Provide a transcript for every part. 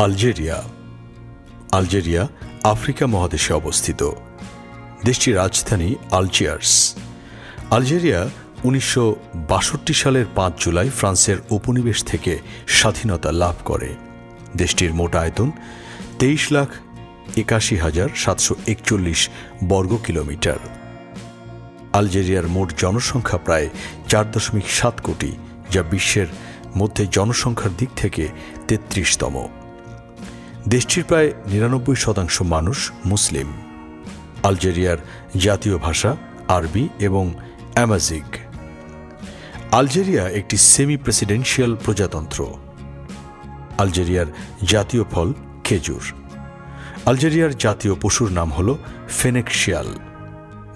Algeria. Algeria Africa মহাদেশে অবস্থিত। দেশটির রাজধানী আলজিয়ার্স। আলজেরিয়া উনিশশো বাষট্টি সালের পাঁচ জুলাই ফ্রান্সের উপনিবেশ থেকে স্বাধীনতা লাভ করে। দেশটির মোট আয়তন তেইশ লাখ একাশি হাজার সাতশো একচল্লিশ বর্গ কিলোমিটার। আলজেরিয়ার মোট জনসংখ্যা প্রায় চার দশমিক সাত কোটি, যা বিশ্বের মধ্যে জনসংখ্যার দিক থেকে তেত্রিশতম। দেশটির প্রায় নিরানব্বই শতাংশ মানুষ মুসলিম। আলজেরিয়ার জাতীয় ভাষা, আরবি এবং অ্যামাজিক। আলজেরিয়া একটি সেমি প্রেসিডেন্সিয়াল প্রজাতন্ত্র। আলজেরিয়ার জাতীয় ফল খেজুর। আলজেরিয়ার জাতীয় পশুর নাম হল ফেনেক শিয়াল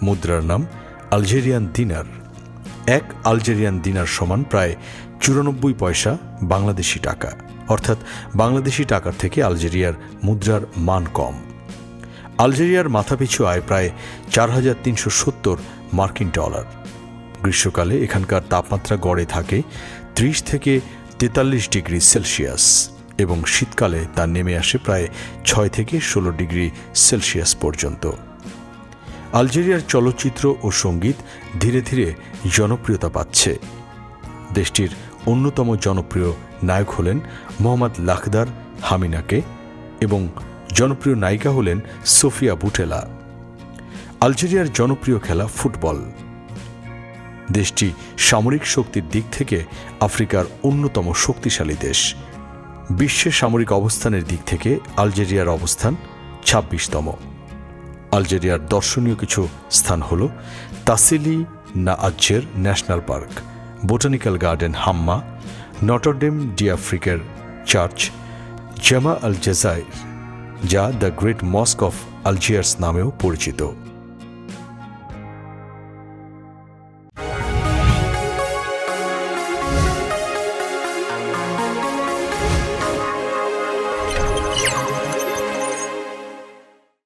মুদ্রার নাম আলজেরিয়ান দিনার। এক আলজেরিয়ান দিনার সমান প্রায় চুরানব্বই পয়সা বাংলাদেশি টাকা। অর্থাৎ বাংলাদেশি টাকার থেকে আলজেরিয়ার মুদ্রার মান কম। আলজেরিয়ার মাথাপিছু আয় প্রায় চার হাজার তিনশো সত্তর মার্কিন ডলার। গ্রীষ্মকালে এখানকার তাপমাত্রা গড়ে থাকে ত্রিশ থেকে তেতাল্লিশ ডিগ্রি সেলসিয়াস এবং শীতকালে তা নেমে আসে প্রায় ছয় থেকে ষোলো ডিগ্রি সেলসিয়াস পর্যন্ত। আলজেরিয়ার চলচ্চিত্র ও সংগীত ধীরে ধীরে জনপ্রিয়তা পাচ্ছে। দেশটির অন্যতম জনপ্রিয় নায়ক হলেন মোহাম্মদ লাখদার হামিনাকে এবং জনপ্রিয় নায়িকা হলেন সোফিয়া বুটেলা। আলজেরিয়ার জনপ্রিয় খেলা ফুটবল। দেশটি সামরিক শক্তির দিক থেকে আফ্রিকার অন্যতম শক্তিশালী দেশ। বিশ্বের সামরিক অবস্থানের দিক থেকে আলজেরিয়ার অবস্থান ছাব্বিশতম। আলজেরিয়ার দর্শনীয় কিছু স্থান হল তাসিলি না Ajjer national park. Botanical garden Hamma Notre Dame de আফ্রিকার চার্চ, জামা আল জেজাইর, যা the great mosque of Algiers নামেও পরিচিত।